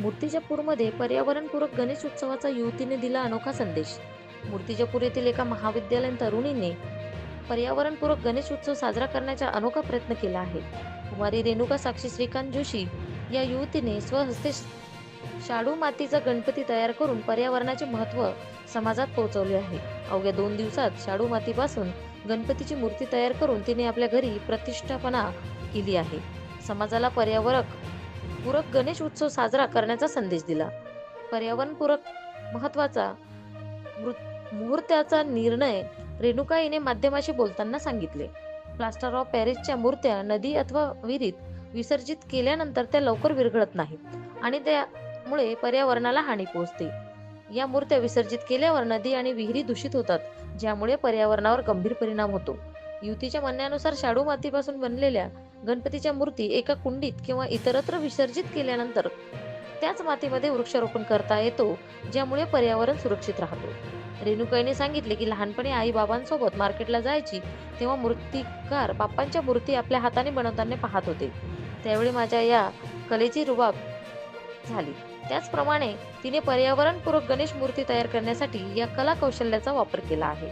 मूर्तिजापूरमध्ये पर्यावरणपूरक गणेश उत्सवाचा युवतीने दिला अनोखा संदेश. मूर्तिजापूर येथील एका महाविद्यालयीन तरुणीने पर्यावरणपूरक गणेश उत्सव साजरा करण्याचा अनोखा प्रयत्न केला आहे. कुमारी रेणुका साक्षी श्रीकांत जोशी या युवतीने स्वहस्ते शाडू मातीचा गणपती तयार करून पर्यावरणाचे महत्त्व समाजात पोहोचवले आहे. अवघ्या दोन दिवसात शाडू मातीपासून गणपतीची मूर्ती तयार करून तिने आपल्या घरी प्रतिष्ठापना केली आहे. समाजाला पर्यावरक पूरक गणेश उत्सव साजरा करण्याचा संदेश दिला. पर्यावरणपूरक महत्त्वाचा मृ- मुहूर्ताचा निर्णय रेणुका हिने माध्यमाशी बोलताना सांगितले. प्लास्टर ऑफ पॅरिसच्या मूर्त्या नदी अथवा विहिरीत विसर्जित केल्यानंतर त्या लवकर विरघळत नाहीत आणि त्यामुळे पर्यावरणाला हानी पोहोचते. या मूर्त्या विसर्जित केल्यावर नदी आणि विहिरी दूषित होतात ज्यामुळे पर्यावरणावर गंभीर परिणाम होतो. युतीच्या म्हणण्यानुसार शाडू मातीपासून बनलेल्या गणपतीच्या मूर्ती एका कुंडीत किंवा इतरत्र विसर्जित केल्यानंतर त्याच मातीमध्ये वृक्षारोपण करता येतो ज्यामुळे पर्यावरण सुरक्षित राहतो. रेणुकाईने सांगितले की लहानपणी आई बाबांसोबत मार्केटला जायची तेव्हा मूर्तिकार बाप्पांच्या मूर्ती आपल्या हाताने बनवताना पाहत होते. त्यावेळी माझ्या या कलेची रुबाब झाली. त्याचप्रमाणे तिने पर्यावरणपूरक गणेश मूर्ती तयार करण्यासाठी या कला कौशल्याचा वापर केला आहे.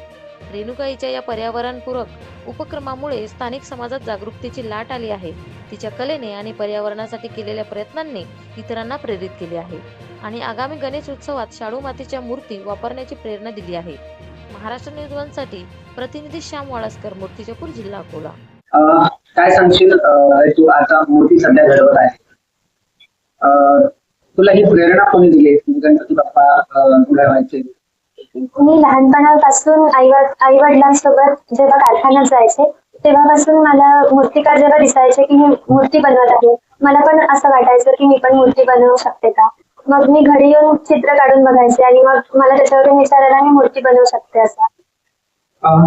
रेणुकाईच्या या पर्यावरणपूरक उपक्रमामुळे स्थानिक समाजात जागरूकतेची लाट आली आहे. तिच्या कलेने आणि पर्यावरणासाठी केलेल्या प्रयत्नांनी इतरांना प्रेरित केले आहे आणि आगामी गणेश उत्सवात शाडू मातीच्या मूर्ती वापरण्याची प्रेरणा दिली आहे. महाराष्ट्र न्यूज वनसाठी प्रतिनिधी श्याम वाळसकर मूर्तिजापूर जिल्हा अकोला. काय सांगशील? तू आता मूर्ती सध्या घडवत आहे. तुला ही प्रेरणा कोणी दिली? गणपती बाप्पा घडवायचे मी लहानपणापासून आई आई वडिलांसोबत जेव्हा कारखान्यात जायचे तेव्हापासून मला मूर्तिकार जेव्हा दिसायचे की मी मूर्ती बनवत आहे मला पण असं वाटायचं की मी पण मूर्ती बनवू शकते का? मग मी घरी येऊन चित्र काढून बघायचे आणि मग मला त्याच्यावरून विचारायला मी मूर्ती बनवू शकते असं.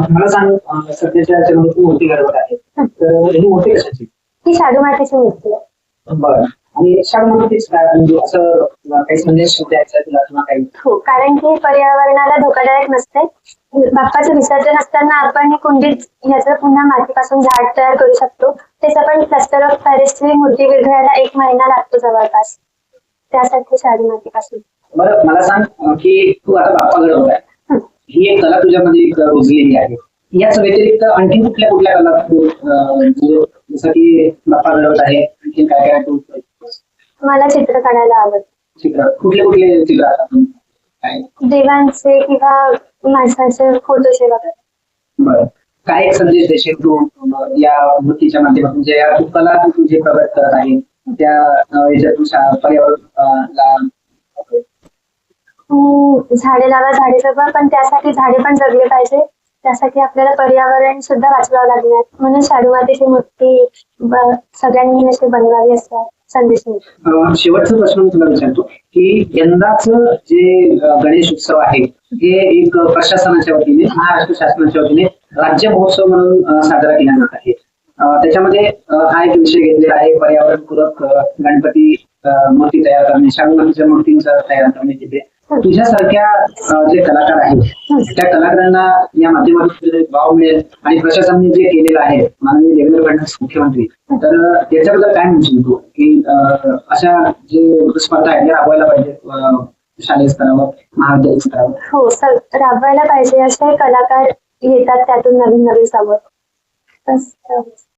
मला सांग सध्याच्या मूर्ती आहे. तर ही मूर्ती कशाची? ही शाडू मातीची मूर्ती आहे. बरं. आणि शाळेमध्येच काय म्हणजे असं तुला काही संदेश द्यायचा आहे तुला किंवा काही. हो कारण की पर्यावरणाला धोकादायक नसते. बाप्पाचं विसर्जन असताना आपण कुंडीत ह्याचं पुन्हा मातीपासून झाड तयार करू शकतो. त्याचं पण प्लास्टर ऑफ पॅरिसची मूर्ती विरघळायला एक महिना लागतो जवळपास. त्यासाठी शाडू मातीपासून. बरं मला सांग की तू आता बाप्पा घडवत आहे. हं. एक कला तुझ्यामध्ये एक रुजलेली आहे. याच व्यतिरिक्त आणखी कुठल्या कुठल्या कला तू म्हणजे जसं की बाप्पा घडवत आहे आणखी काय काय तू मला चित्र काढायला आवडतं. चित्र? कुठले कुठले चित्र असतात काय? देवांचे किंवा माणसाचे फोटोचे वगैरे बरं. काय एक संदेश देशील तू अं, या मूर्तीच्या माध्यमातून? जे या तू कला तू जे प्रगत करत आहे त्या अं, याच्यातून शा- पर्यावरण अं, ला- हम्म, झाडे लावा झाडे जगवा पण त्यासाठी झाडे पण जगले पाहिजे. त्यासाठी आपल्याला पर्यावरण सुद्धा वाचवावं लागणार. म्हणून शाडू मातीची मूर्ती ब- सगळ्यांनी अशी बनवावी असा संदेश शेवटचा प्रश्न मी तुला विचारतो की यंदाच जे गणेश उत्सव आहे हे एक प्रशासनाच्या वतीने महाराष्ट्र शासनाच्या वतीने राज्य महोत्सव म्हणून साजरा केला जात आहे. त्याच्यामध्ये हा एक विषय घेतलेला आहे पर्यावरणपूरक गणपती मूर्ती तयार करणे शाडूमातीच्या मूर्तींचा तयार करणे तिथे तुझ्यासारख्या जे कलाकार आहेत त्या कलाकारांना या माध्यमातून वाव मिळेल आणि प्रशासनाने जे केलेलं आहे माननीय देवेंद्र फडणवीस मुख्यमंत्री तर याच्याबद्दल काय म्हणशील तू? की अशा जे स्पर्धा आहेत त्या राबवायला पाहिजे शालेय स्तरावर महाविद्यालय स्तरावर. हो सर राबवायला पाहिजे असे कलाकार येतात त्यातून नवीन नवीन एवढंच.